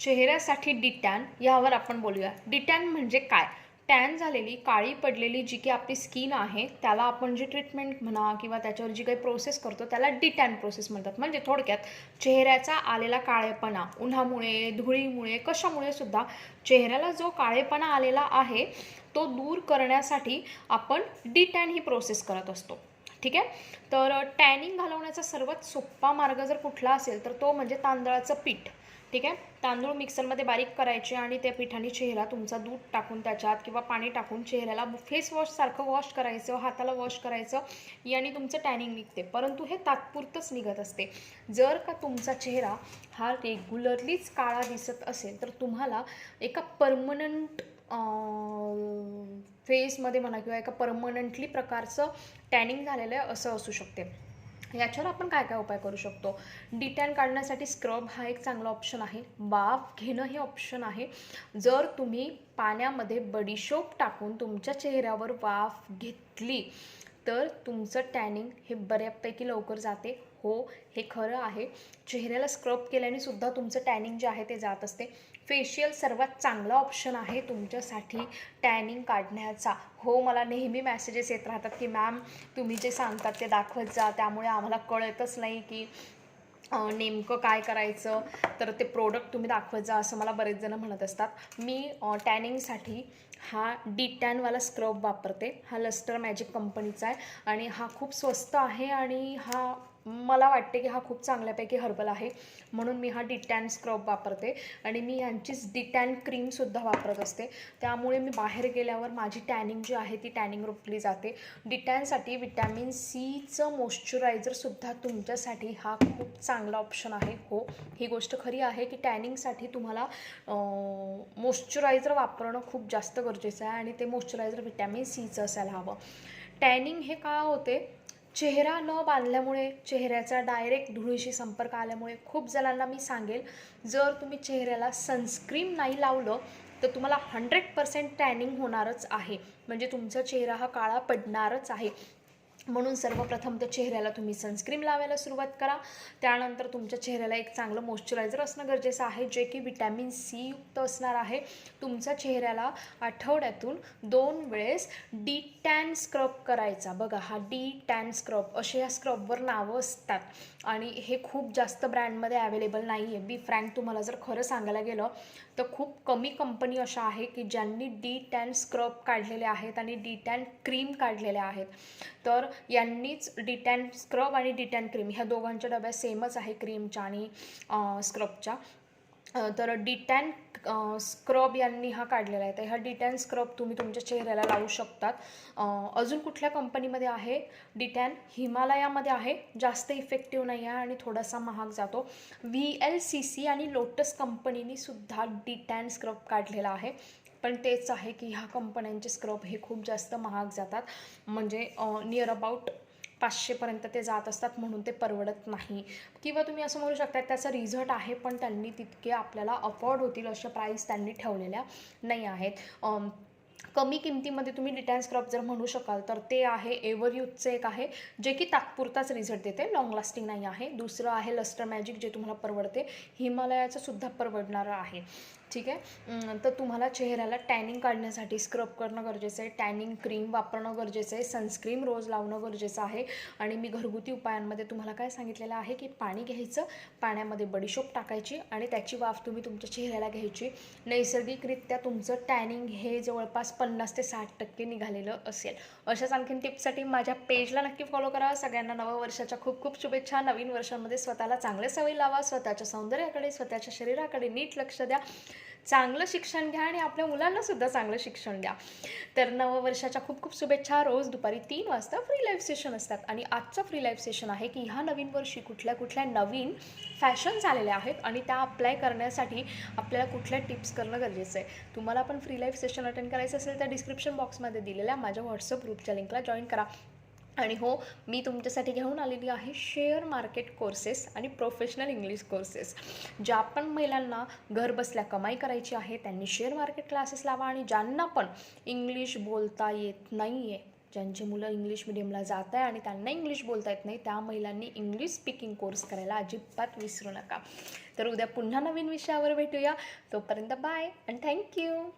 चेहऱ्यासाठी डिटॅन यावर आपण बोलूया. डिटॅन म्हणजे काय? टॅन झालेली काळी पडलेली जी की आपली स्किन आहे त्याला आपण जी ट्रीटमेंट म्हणा किंवा त्याच्यावर जी काही प्रोसेस करतो त्याला डिटॅन प्रोसेस म्हणतात. म्हणजे थोडक्यात चेहऱ्याचा आलेला काळेपणा उन्हामुळे धुळीमुळे कशामुळे सुद्धा चेहऱ्याला जो काळेपणा आलेला आहे तो दूर करण्यासाठी आपण डिटॅन ही प्रोसेस करत असतो. ठीक आहे? तर टॅनिंग घालवण्याचा सर्वात सोपा मार्ग जर कुठला असेल तर तो म्हणजे तांदळाचं पीठ. ठीक आहे? तांदूळ मिक्सरमध्ये बारीक करायचे आणि त्या पिठाने चेहरा तुमचा दूध टाकून त्याच्यात किंवा पाणी टाकून चेहऱ्याला फेस वॉशसारखं वॉश करायचं हाताला वॉश करायचं याने तुमचं टॅनिंग निघते. परंतु हे तात्पुरतंच निघत असते. जर का तुमचा चेहरा हा रेग्युलरलीच काळा दिसत असेल तर तुम्हाला एका परमनंट फेसमध्ये म्हणा किंवा एका परमनंटली प्रकारचं टॅनिंग झालेलं आहे असं असू शकते. याच्यावर आपण काय काय उपाय करू शकतो? डिटॅन काढण्यासाठी स्क्रब हा एक चांगला ऑप्शन आहे. वाफ घेणं हे ऑप्शन आहे. जर तुम्ही पाण्यामध्ये बडीशोप टाकून तुमच्या चेहऱ्यावर वाफ घेतली तर तुमचं टॅनिंग हे बऱ्यापैकी लवकर जाते. हो हे खरं आहे. चेहऱ्याला स्क्रब केल्याने सुद्धा तुमचं टॅनिंग जे आहे ते जात असते. फेशियल सर्वात चांगला ऑप्शन आहे तुमच्यासाठी टॅनिंग काढण्याचा. हो मला नेहमी मेसेजेस येत राहतात की मॅम तुम्ही जे सांगतात ते दाखवत जा. त्यामुळे आम्हाला कळतच नाही की नेमकं काय करायचं? तर ते प्रोडक्ट तुम्ही दाखवत जा असं मला बरेच जण म्हणत असतात. मी टॅनिंगसाठी हा डी टॅनवाला स्क्रब वापरते. हा लस्टर मॅजिक कंपनीचा आहे आणि हा खूप स्वस्त आहे आणि हा मला वाटते की हा खूप चांगल्यापैकी हर्बल आहे. म्हणून मी हा डिटॅन स्क्रब वापरते. आणि मी यांचीच डिटॅन क्रीमसुद्धा वापरत असते. त्यामुळे मी बाहेर गेल्यावर माझी टॅनिंग जी आहे ती टॅनिंग रोखली जाते. डिटॅनसाठी विटॅमिन सीचं मॉइश्चरायझरसुद्धा तुमच्यासाठी हा खूप चांगला ऑप्शन आहे. हो ही गोष्ट खरी आहे की टॅनिंगसाठी तुम्हाला मॉइश्चरायझर वापरणं खूप जास्त गरजेचं आहे आणि ते मॉइश्चरायझर विटॅमिन सीचं असायला हवं. टॅनिंग हे का होते? चेहरा न बांधल्यामुळे चेहऱ्याचा डायरेक्ट धुळीशी संपर्क आल्यामुळे खूप जणांना मी सांगेल जर तुम्ही चेहऱ्याला सनस्क्रीन नाही लावलं तर तुम्हाला हंड्रेड पर्सेंट टॅनिंग होणारच आहे. म्हणजे तुमचा चेहरा हा काळा पडणारच आहे. म्हणून सर्वप्रथम तर चेहऱ्याला तुम्ही सनस्क्रीन लावायला सुरुवात करा. त्यानंतर तुमच्या चेहऱ्याला एक चांगलं मॉइश्चरायझर असणं गरजेचं आहे जे की विटॅमिन सी युक्त असणार आहे. तुमच्या चेहऱ्याला आठवड्यातून दोन वेळेस डी टॅन स्क्रब करायचा. बघा हा डी टॅन स्क्रब असे या स्क्रबवर नावं असतात. आणि हे खूप जास्त ब्रँडमध्ये अवेलेबल नाही आहे बी फ्रँक तुम्हाला जर खरं सांगायला गेलं तर खूप कमी कंपनी अशा आहे की ज्यांनी डी टॅन स्क्रब काढलेले आहेत आणि डी टॅन क्रीम काढलेल्या आहेत. तर यांनीच डिटॅन स्क्रब आणि डिटॅन क्रीम ह्या दोघांच्या डब्या सेमच आहे क्रीमच्या आणि स्क्रबच्या. तर डिटॅन स्क्रब यांनी हा काढलेला आहे. तर ह्या डिटॅन स्क्रब तुम्ही तुमच्या चेहऱ्याला लावू शकतात. अजून कुठल्या कंपनीमध्ये आहे? डिटॅन हिमालयामध्ये आहे. जास्त इफेक्टिव्ह नाही आहे आणि थोडासा महाग जातो. व्ही एल सी सी आणि लोटस कंपनीने सुद्धा डिटॅन स्क्रब काढलेला आहे. पण तेच आहे की ह्या कंपन्यांचे स्क्रब हे खूप जास्त महाग जातात. म्हणजे नियर अबाउट पाचशेपर्यंत ते जात असतात म्हणून ते परवडत नाही. किंवा तुम्ही असं म्हणू शकता त्याचा रिझल्ट आहे पण त्यांनी तितके आपल्याला अफोर्ड होतील अशा प्राईस त्यांनी ठेवलेल्या नाही आहेत. कमी किमतीमध्ये तुम्ही डिटॅन स्क्रब जर म्हणू शकाल तर ते आहे एव्हरयूथचं एक आहे जे की तात्पुरताच रिझल्ट देते लॉंग लास्टिंग नाही आहे. दुसरं आहे लस्टर मॅजिक जे तुम्हाला परवडते. हिमालयाचं सुद्धा परवडणारं आहे. ठीक आहे? तर तुम्हाला चेहऱ्याला टॅनिंग काढण्यासाठी स्क्रब करणं गरजेचं आहे. टॅनिंग क्रीम वापरणं गरजेचं आहे. सनस्क्रीम रोज लावणं गरजेचं आहे. आणि मी घरगुती उपायांमध्ये तुम्हाला काय सांगितलेलं आहे की पाणी घ्यायचं पाण्यामध्ये बडीशोप टाकायची आणि त्याची वाफ तुम्ही तुमच्या चेहऱ्याला घ्यायची. नैसर्गिकरित्या तुमचं टॅनिंग हे जवळपास पन्नास ते साठ टक्के निघालेलं असेल. अशाच आणखीन टिप्ससाठी माझ्या पेजला नक्की फॉलो करा. सगळ्यांना नववर्षाच्या खूप खूप शुभेच्छा. नवीन वर्षामध्ये स्वतःला चांगले सवयी लावा. स्वतःच्या सौंदर्याकडे स्वतःच्या शरीराकडे नीट लक्ष द्या. चांगलं शिक्षण घ्या आणि आपल्या मुलांना सुद्धा चांगलं शिक्षण द्या तर नववर्षाच्या खूप खूप शुभेच्छा. रोज दुपारी तीन वाजता फ्री लाईव्ह सेशन असतात. आणि आजचं फ्री लाईव्ह सेशन आहे की ह्या नवीन वर्षी कुठल्या कुठल्या नवीन फॅशन झालेल्या आहेत आणि त्या अप्लाय करण्यासाठी आपल्याला कुठल्या टिप्स करणं गरजेचं आहे. तुम्हाला पण फ्री लाईव्ह सेशन अटेंड करायचं असेल तर डिस्क्रिप्शन बॉक्समध्ये दिलेल्या माझ्या व्हॉट्सअप ग्रुपच्या लिंकला जॉईन करा. आणि हो मी तुमच्यासाठी घेऊन आलेली आहे शेअर मार्केट कोर्सेस आणि प्रोफेशनल इंग्लिश कोर्सेस. ज्या पण महिलांना घर बसल्या कमाई करायची आहे त्यांनी शेअर मार्केट क्लासेस लावा आणि ज्यांना पण इंग्लिश बोलता येत नाही आहे ज्यांची मुलं इंग्लिश मिडियमला जात आहे आणि त्यांना इंग्लिश बोलता येत नाही त्या महिलांनी इंग्लिश स्पीकिंग कोर्स करायला अजिबात विसरू नका. तर उद्या पुन्हा नवीन विषयावर भेटूया. तोपर्यंत बाय अँड थँक्यू!